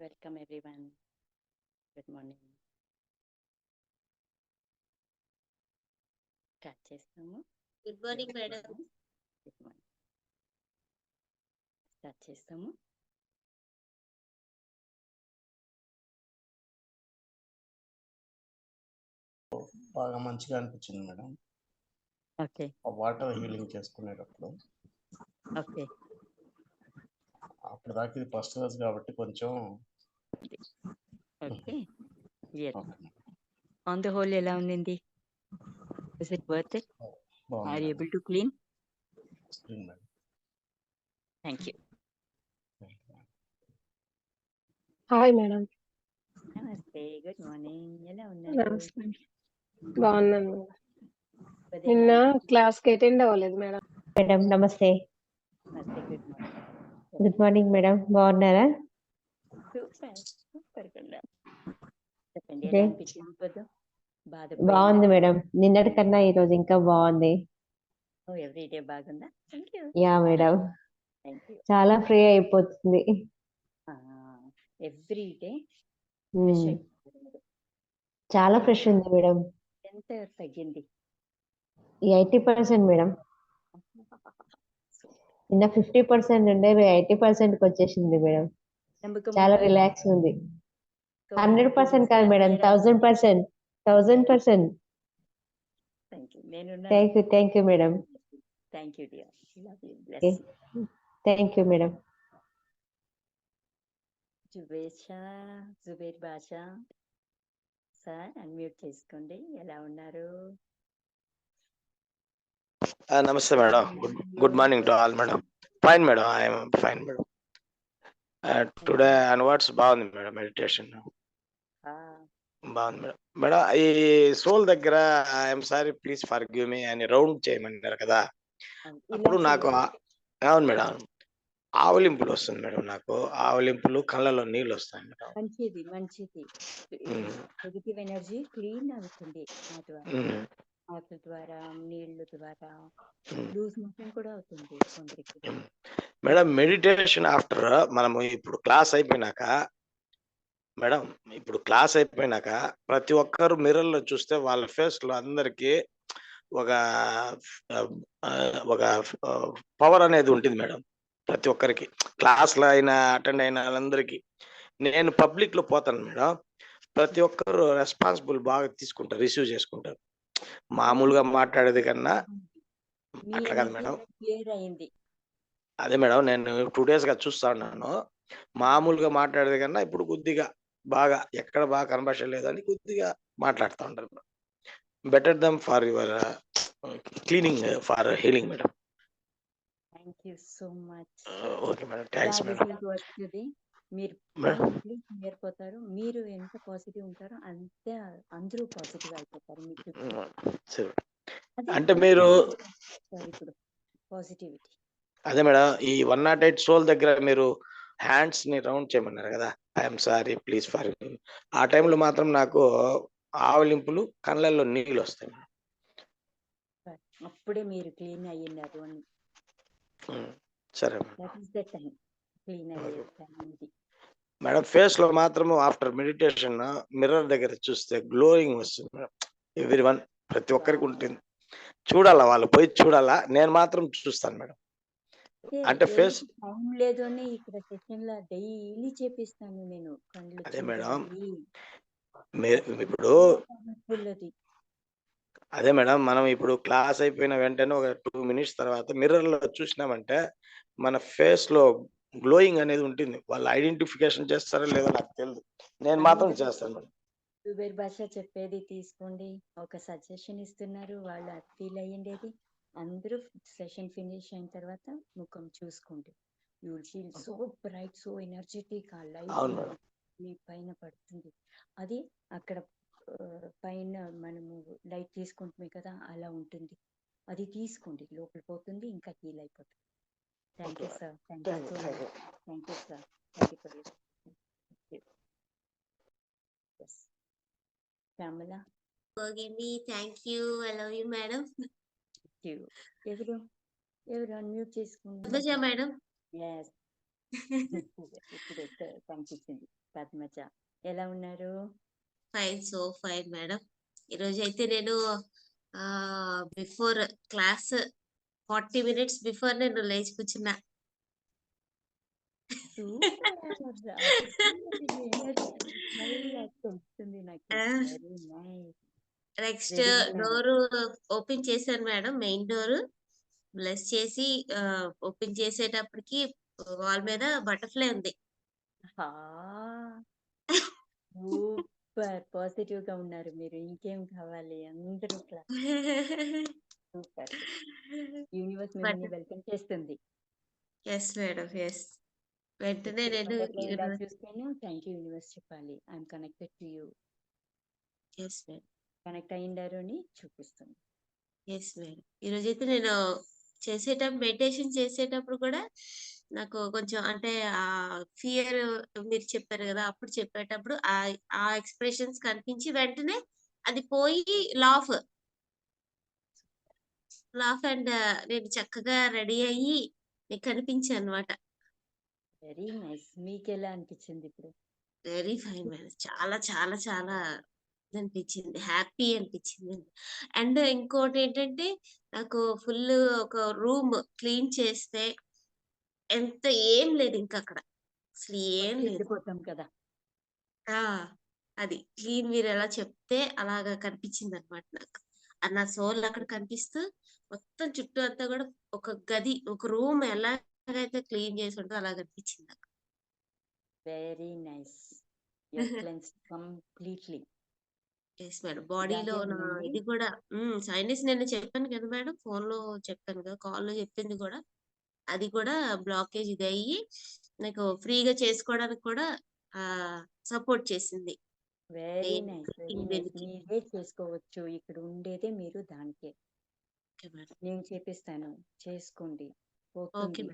Welcome everyone. Good morning. Start చేస్తాము good morning madam good morning start చేస్తాము బాగా మంచిగా అనిపించింది మేడం ఓకే ఆ వాటర్ హీలింగ్ చేసుకునేటప్పుడు. ఓకే అప్పుడు దాకా ఇది ఫస్ట్ రోజు కాబట్టి కొంచెం ఓకే. ఆన్ ద హోల్ ఎలా ఉండింది? Is it worth it are able to clean. Thank you hi madam. నమస్తే గుడ్ మార్నింగ్ ఎలా ఉన్నారు? నమస్తే బాగున్నాను నిన్న క్లాస్కి అటెండ్ అవ్వలేదు మేడం. మేడం నమస్తే. గుడ్ మార్నింగ్ మేడం బాగున్నారా? బాగుంది మేడం నిన్నటి కన్నా ఈ రోజు ఇంకా బాగుంది యూ మేడం చాలా ఫ్రీ అయిపోతుంది ఎవ్రీ డే చాలా ఫ్రెష్ ఉంది మేడం ఎంత తగ్గింది ఎయిటీ పర్సెంట్ మేడం నిన్న ఫిఫ్టీ పర్సెంట్ ఉండే ఎయిటీ పర్సెంట్కి వచ్చేసింది మేడం చాలా? రిలాక్స్ ఉంది. హండ్రెడ్ పర్సెంట్ కాదు madam. Thousand percent. Thousand percent. Thank you నేను thank you thank you madam. Thank you dear. Thank you madam. Zubair Shah Zubair Basha sir unmute చేసుకోండి. ఎలా ఉన్నారు? Uh, నమస్తే madam. Good good morning to all madam. Fine madam. I'm fine madam. Today onwards బాగుంది madam meditation బాగుంది madam. Madam ఈ soul దగ్గర I'm sorry please forgive me అని round చేయమన్నారు కదా. అప్పుడు నాకు అవును మేడం ఆవలింపులు వస్తుంది మేడం నాకు. ఆవలింపులు కళ్ళలో నీళ్ళు వస్తాయి మేడం. మంచిది మంచిది. పాజిటివ్ ఎనర్జీ క్లీన్ అవుతుంది ఆ ద్వారా. నీళ్ళు ద్వారా. లూజ్ మోషన్ కూడా అవుతుంది కొందరికి. మేడం మెడిటేషన్ ఆఫ్టర్ మనము ఇప్పుడు క్లాస్ అయిపోయినాక మేడం ఇప్పుడు క్లాస్ అయిపోయినాక ప్రతి ఒక్కరు మిర్రర్లో చూస్తే వాళ్ళ ఫేస్లో అందరికి ఒక ఒక పవర్ అనేది ఉంటుంది మేడం ప్రతి ఒక్కరికి. క్లాస్లో అయినా అటెండ్ అయిన వాళ్ళందరికీ. నేను పబ్లిక్లో పోతాను మేడం ప్రతి ఒక్కరు రెస్పాన్సిబుల్ బాగా తీసుకుంటారు రిసీవ్ చేసుకుంటారు. మామూలుగా మాట్లాడేది కన్నా అట్లా కాదు మేడం. అదే మేడం నేను టూ డేస్గా చూస్తా ఉన్నాను. మామూలుగా మాట్లాడేది కన్నా ఇప్పుడు కొద్దిగా బాగా ఎక్కడ బాగా కనబడలేదు లేదని కొద్దిగా మాట్లాడుతూ ఉంటారు better dum for your cleaning for healing madam. Thank you so much okay madam. Thanks madam. మీరు మేడం. క్లియర్ పోతారు మీరు ఎంత పాజిటివ్ ఉంటారో అంతే అందరూ పాజిటివ్ అయిపోతారు మీ చుట్టూ. సరే అదే అంటే మీరు పాజిటివిటీ అదే మేడం ఈ వన్ నాట్ ఎయిట్ సోల్ దగ్గర మీరు హ్యాండ్స్ని రౌండ్ చేయమన్నారు కదా. ఐఎమ్ సారీ ప్లీజ్ ఫర్ ఆ టైంలో మాత్రం నాకు ఆవలింపులు కళ్ళల్లో నీళ్ళు వస్తాయి మేడం. అప్పుడే మీరు క్లీన్ సరే మేడం. ఫేస్లో మాత్రము ఆఫ్టర్ మెడిటేషన్ మిర్రర్ దగ్గర చూస్తే గ్లోయింగ్ వస్తుంది మేడం. ఎవ్రీ వన్ ప్రతి ఒక్కరికి ఉంటుంది. చూడాలా వాళ్ళు? పోయి చూడాలా? నేను మాత్రం చూస్తాను మేడం. అంటే face- టైం లేదు అని ఇక్కడ సెషన్లో డైలీ చేపిస్తాను నేను కళ్ళు అదే మేడం. మీ- ఇప్పుడు అది అదే మేడం మనం ఇప్పుడు క్లాస్ అయిపోయిన వెంటనే ఒక టూ మినిట్స్ తర్వాత మిర్రర్లో చూసినామంటే మన ఫేస్లో గ్లోయింగ్ అనేది ఉంటుంది. వాళ్ళు ఐడెంటిఫికేషన్ చేస్తారో లేదో నాకు తెలియదు నేను మాత్రం చేస్తాను మేడం. జుబేర్ చెప్పేది తీసుకోండి. ఒక సజెషన్ ఇస్తున్నారు వాళ్ళు అది ఫీల్ అయ్యిండేది. అందరూ సెషన్ ఫినిష్ అయిన తర్వాత ముఖం చూసుకోండి you feel so bright so energetic ఆ మేడం. మీ పైన పడుతుంది. అది అక్కడ పైన మనము లైట్ తీసుకుంటున్నాం కదా అలా ఉంటుంది. అది తీసుకోండి. లోపల పోతుంది ఇంకా హీల్ అయిపోతుంది. Thank you. Sir thank you so much. Thank you sir thank you for Shyamala me thank you. I love you madam. you ఎవరు ఎవరు అన్మ్యూట్ మేడం ఎస్ ఇప్పుడు కనిపించింది పద్మజ ఎలా ఉన్నారు ఫైన్ సో ఫైన్ మేడం ఈరోజు అయితే నేను before class forty minutes before నేను లేచి కూర్చున్నా నాకు నెక్స్ట్. డోర్ ఓపెన్ చేశాను మేడం మెయిన్ డోర్ బ్లెస్ చేసి ఓపెన్ చేసేటప్పటికి వాల్ మీద బటర్ఫ్లై ఉంది. సూపర్ పాజిటివ్గా ఉన్నారు మీరు. ఇంకేం కావాలి? అందరూ సూపర్ యూనివర్స్ మిమ్మల్ని వెల్కమ్ చేస్తుంది. ఎస్ మేడం ఎస్ వెంటనే నేను చూస్తేనే థ్యాంక్ యూ యూనివర్స్ చెప్పాలి. I'm connected to you yes madam connect అయ్యిండారు అని చూపిస్తుంది. ఎస్ మేడం ఈరోజు అయితే నేను చేసేటప్పుడు మెడిటేషన్ చేసేటప్పుడు కూడా నాకు కొంచెం అంటే ఆ ఫియర్ మీరు చెప్పారు కదా అప్పుడు చెప్పేటప్పుడు ఆ ఆ ఎక్స్ప్రెషన్స్ కనిపించి వెంటనే అది పోయి లాఫ్. లాఫ్ అండ్ నేను చక్కగా రెడీ అయ్యి నీకు కనిపించాను అనమాట వెరీ నైస్. మీకు ఎలా అనిపించింది ఇప్పుడు వెరీ ఫైన్ మేడం చాలా చాలా చాలా అనిపించింది హ్యాపీ అనిపించింది. అండ్ ఇంకోటి ఏంటంటే నాకు ఫుల్ ఒక రూమ్ క్లీన్ చేస్తే ఎంత ఏం లేదు ఇంకా అక్కడ. అసలు ఏం లేదు. కదా. ఆ! అది క్లీన్ మీరు ఎలా చెప్తే అలాగా కనిపించింది అనమాట నాకు. అది నా సోల్ అక్కడ కనిపిస్తూ మొత్తం చుట్టూ అంతా కూడా ఒక గది ఒక రూమ్ ఎలాగైతే క్లీన్ చేసి ఉంటుందో అలా కనిపించింది నాకు. Very nice completely yes madam బాడీలో నా. ఇది కూడా సైనస్ నేను చెప్పాను కదా మేడం ఫోన్లో చెప్పాను కదా కాల్లో చెప్పింది కూడా. అది కూడా బ్లాకేజ్ ఇది అయ్యి నాకు ఫ్రీగా చేసుకోవడానికి కూడా ఆ సపోర్ట్ చేసింది. Very nice. మీరే చేసుకోవచ్చు. ఇక్కడ ఉండేదే మీరు దానికే. నేను చేపిస్తాను చేసుకోండి.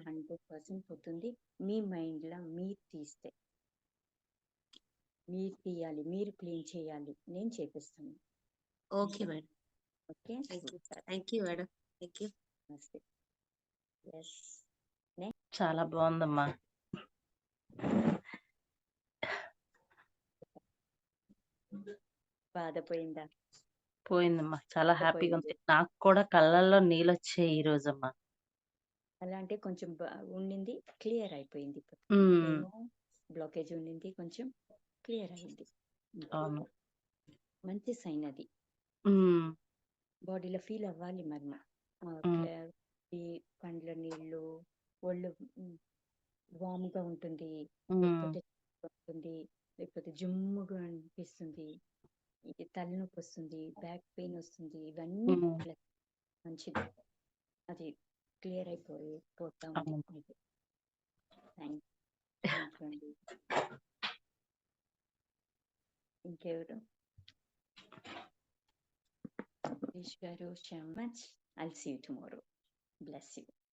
హండ్రెడ్ పర్సెంట్ పోతుంది. మీ మైండ్లో మీరు తీస్తే. మీరు తీయాలి మీరు క్లీన్ చేయాలి. నేను చేపిస్తాను. Okay madam. Okay? Thank you madam. Thank you. నమస్తే. ఎస్ చాలా బాగుందమ్మా. బాధ పోయిందా పోయిందమ్మా. చాలా హ్యాపీగా? ఉంది. నాకు కూడా కళ్ళల్లో నీళ్ళు వచ్చాయి ఈ రోజమ్మా. అలా అంటే కొంచెం బా- ఉండింది క్లియర్ అయిపోయింది బ్లాకేజ్ ఉండింది కొంచెం. క్లియర్ అయింది అవును మంచి సైన్ అది బాడీలో ఫీల్ అవ్వాలి మనం ఈ కండ్ల నీళ్ళు ఒళ్ళు వామ్గా ఉంటుంది ఉమ్, లేకపోతే ఉంటుంది లేకపోతే జుమ్ముగా అనిపిస్తుంది తలనొప్పి వస్తుంది బ్యాక్ పెయిన్ వస్తుంది ఇవన్నీ మంచిది అది క్లియర్ అయిపోయి పోతా thank Incchiudo. Thank you very much. I'll see you tomorrow. Bless you.